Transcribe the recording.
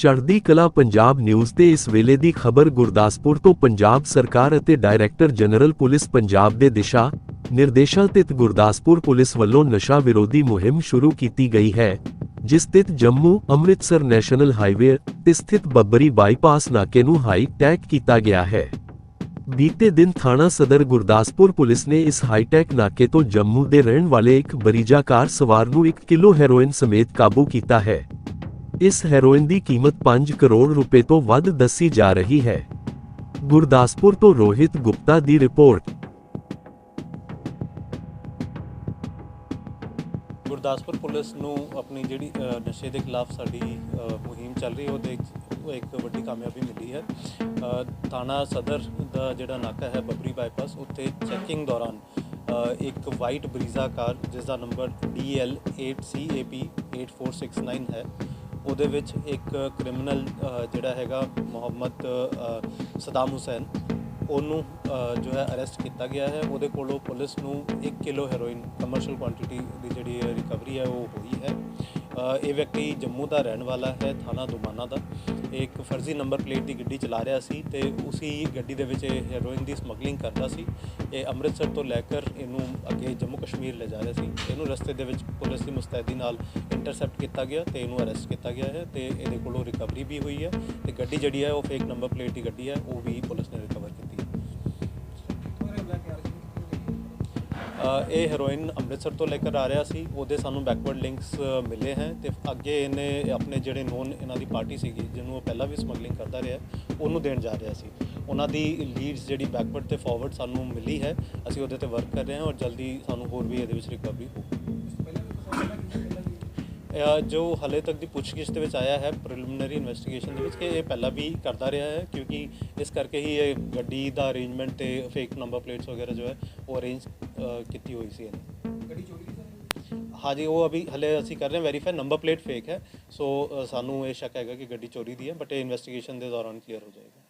ਚੜ੍ਹਦੀ ਕਲਾ ਪੰਜਾਬ ਨਿਊਜ਼ ਤੇ ਇਸ ਵੇਲੇ ਦੀ ਖਬਰ ਗੁਰਦਾਸਪੁਰ ਤੋਂ ਪੰਜਾਬ ਸਰਕਾਰ ਅਤੇ ਡਾਇਰੈਕਟਰ ਜਨਰਲ ਪੁਲਿਸ ਪੰਜਾਬ ਦੇ ਦਿਸ਼ਾ ਨਿਰਦੇਸ਼ਾਂ ਤਹਿਤ ਗੁਰਦਾਸਪੁਰ ਪੁਲਿਸ ਵੱਲੋਂ ਨਸ਼ਾ ਵਿਰੋਧੀ ਮੁਹਿੰਮ ਸ਼ੁਰੂ ਕੀਤੀ ਗਈ ਹੈ, ਜਿਸ ਤਹਿਤ ਜੰਮੂ ਅੰਮ੍ਰਿਤਸਰ ਨੈਸ਼ਨਲ ਹਾਈਵੇ ਤੇ ਸਥਿਤ ਬੱਬਰੀ ਬਾਈਪਾਸ ਨਾਕੇ ਨੂੰ ਹਾਈ ਟੈਕ ਕੀਤਾ ਗਿਆ ਹੈ। ਬੀਤੇ ਦਿਨ ਥਾਣਾ ਸਦਰ ਗੁਰਦਾਸਪੁਰ ਪੁਲਿਸ ਨੇ ਇਸ ਹਾਈਟੈਕ ਨਾਕੇ ਤੋਂ ਜੰਮੂ ਦੇ ਰਹਿਣ ਵਾਲੇ ਇੱਕ ਬਰੀਜਾ ਕਾਰ ਸਵਾਰ ਨੂੰ 1 ਕਿਲੋ ਹੈਰੋਇਨ ਸਮੇਤ ਕਾਬੂ ਕੀਤਾ ਹੈ। ਇਸ ਹੈਰੋਇਨ ਦੀ ਕੀਮਤ 5 ਕਰੋੜ ਰੁਪਏ ਤੋਂ ਵੱਧ ਦੱਸੀ ਜਾ ਰਹੀ ਹੈ। ਗੁਰਦਾਸਪੁਰ ਤੋਂ ਰੋਹਿਤ ਗੁਪਤਾ ਦੀ ਰਿਪੋਰਟ। ਗੁਰਦਾਸਪੁਰ ਪੁਲਿਸ ਨੂੰ ਆਪਣੀ ਜਿਹੜੀ ਨਸ਼ੇ ਦੇ ਖਿਲਾਫ ਸਾਡੀ ਮੁਹਿੰਮ ਚੱਲ ਰਹੀ ਹੈ, ਉਹਦੇ ਉਹ ਇੱਕ ਵੱਡੀ ਕਾਮਯਾਬੀ ਮਿਲੀ ਹੈ। ਥਾਣਾ ਸਦਰ ਦਾ ਜਿਹੜਾ ਨਾਕਾ ਹੈ, ਬੱਬਰੀ ਬਾਈਪਾਸ ਉੱਤੇ ਚੈਕਿੰਗ ਦੌਰਾਨ ਇੱਕ ਵਾਈਟ ਬਰੀਜ਼ਾ ਕਾਰ ਜਿਸ ਦਾ ਨੰਬਰ DL8CAP 8469 ਹੈ ਉਹਦੇ ਵਿੱਚ ਇੱਕ ਕ੍ਰਿਮੀਨਲ ਜਿਹੜਾ ਹੈਗਾ ਮੁਹੰਮਦ ਸਦਾਮ ਹੁਸੈਨ, ਉਹਨੂੰ ਜੋ ਹੈ ਅਰੈਸਟ ਕੀਤਾ ਗਿਆ ਹੈ। ਉਹਦੇ ਕੋਲੋਂ ਪੁਲਿਸ ਨੂੰ 1 ਕਿਲੋ ਹੈਰੋਇਨ ਕਮਰਸ਼ੀਅਲ ਕੁਆਂਟੀਟੀ ਦੀ ਜਿਹੜੀ ਰਿਕਵਰੀ ਹੈ, ਉਹ ਹੋਈ ਹੈ। ਇਹ ਵਿਅਕਤੀ ਜੰਮੂ ਦਾ ਰਹਿਣ ਵਾਲਾ ਹੈ, ਥਾਣਾ ਦੁਮਾਨਾ ਦਾ। ਇਹ ਇੱਕ ਫਰਜ਼ੀ ਨੰਬਰ ਪਲੇਟ ਦੀ ਗੱਡੀ ਚਲਾ ਰਿਹਾ ਸੀ ਤੇ ਉਸੇ ਗੱਡੀ ਦੇ ਵਿੱਚ ਇਹ ਹੈਰੋਇਨ ਦੀ ਸਮਗਲਿੰਗ ਕਰਦਾ ਸੀ। ਇਹ ਅੰਮ੍ਰਿਤਸਰ ਤੋਂ ਲੈ ਕੇ ਇਹਨੂੰ ਅੱਗੇ ਜੰਮੂ ਕਸ਼ਮੀਰ ਲੈ ਜਾ ਰਿਹਾ ਸੀ। ਇਹਨੂੰ ਰਸਤੇ ਦੇ ਵਿੱਚ ਪੁਲਿਸ ਦੀ ਮੁਸਤੈਦੀ ਨਾਲ ਇੰਟਰਸੈਪਟ ਕੀਤਾ ਗਿਆ ਤੇ ਇਹਨੂੰ ਅਰੈਸਟ ਕੀਤਾ ਗਿਆ ਹੈ ਤੇ ਇਹਦੇ ਕੋਲੋਂ ਰਿਕਵਰੀ ਵੀ ਹੋਈ ਹੈ ਤੇ ਗੱਡੀ ਜਿਹੜੀ ਹੈ ਉਹ ਫੇਕ ਨੰਬਰ ਪਲੇਟ ਦੀ ਗੱਡੀ ਹੈ, ਉਹ ਵੀ ਪੁਲਿਸ ਨੇ ਰਿਕਵਰ ਕੀਤੀ ਹੈ। ਇਹ ਹੈਰੋਇਨ ਅੰਮ੍ਰਿਤਸਰ ਤੋਂ ਲੈ ਕੇ ਆ ਰਿਹਾ ਸੀ। ਉਹਦੇ ਸਾਨੂੰ ਬੈਕਵਰਡ ਲਿੰਕਸ ਮਿਲੇ ਹੈ ਤੇ ਅੱਗੇ ਇਹਨੇ ਆਪਣੇ ਜਿਹੜੇ ਨੋਨ ਇਹਨਾਂ ਦੀ ਪਾਰਟੀ ਸੀਗੀ, ਜਿਹਨੂੰ ਉਹ ਪਹਿਲਾਂ ਵੀ ਸਮਗਲਿੰਗ ਕਰਦਾ ਰਿਹਾ, ਉਹਨੂੰ ਦੇਣ ਜਾ ਰਿਹਾ ਸੀ। ਉਹਨਾਂ ਦੀ ਲੀਡਸ ਜਿਹੜੀ ਬੈਕਵਰਡ ਤੇ ਫਾਰਵਰਡ ਸਾਨੂੰ ਮਿਲੀ ਹੈ, ਅਸੀਂ ਉਹਦੇ ਤੇ ਵਰਕ ਕਰ ਰਹੇ ਹਾਂ ਔਰ ਜਲਦੀ ਸਾਨੂੰ ਹੋਰ ਵੀ ਇਹਦੇ ਵਿੱਚ ਰਿਕਵਰੀ ਹੋਊ। ਜੋ ਹਲੇ ਤੱਕ ਦੀ ਪੁੱਛਗਿੱਛ ਦੇ ਵਿੱਚ ਆਇਆ ਹੈ ਪ੍ਰੀਲਿਮਿਨਰੀ ਇਨਵੈਸਟੀਗੇਸ਼ਨ ਦੇ ਵਿੱਚ ਕਿ ਇਹ ਪਹਿਲਾਂ ਵੀ ਕਰਦਾ ਰਿਹਾ ਹੈ ਕਿਉਂਕਿ ਇਸ ਕਰਕੇ ਹੀ ਇਹ ਗੱਡੀ ਦਾ ਅਰੇਂਜਮੈਂਟ ਤੇ ਫੇਕ ਨੰਬਰ ਪਲੇਟਸ ਵਗੈਰਾ ਜੋ ਹੈ ਉਹ ਅਰੇਂਜ ਕੀਤੀ ਹੋਈ ਸੀ ਇਹਨੇ। ਗੱਡੀ ਚੋਰੀ ਹਾਂਜੀ ਉਹ ਅਭੀ ਹਲੇ ਅਸੀਂ ਕਰ ਰਹੇ ਹਾਂ ਵੈਰੀਫਾਈ ਨੰਬਰ ਪਲੇਟ ਫੇਕ ਹੈ ਸੋ ਸਾਨੂੰ ਇਹ ਸ਼ੱਕ ਹੈਗਾ ਕਿ ਗੱਡੀ ਚੋਰੀ ਦੀ ਹੈ ਬਟ ਇਹ ਇਨਵੈਸਟੀਗੇਸ਼ਨ ਦੇ ਦੌਰਾਨ ਕਲੀਅਰ ਹੋ ਜਾਏਗਾ।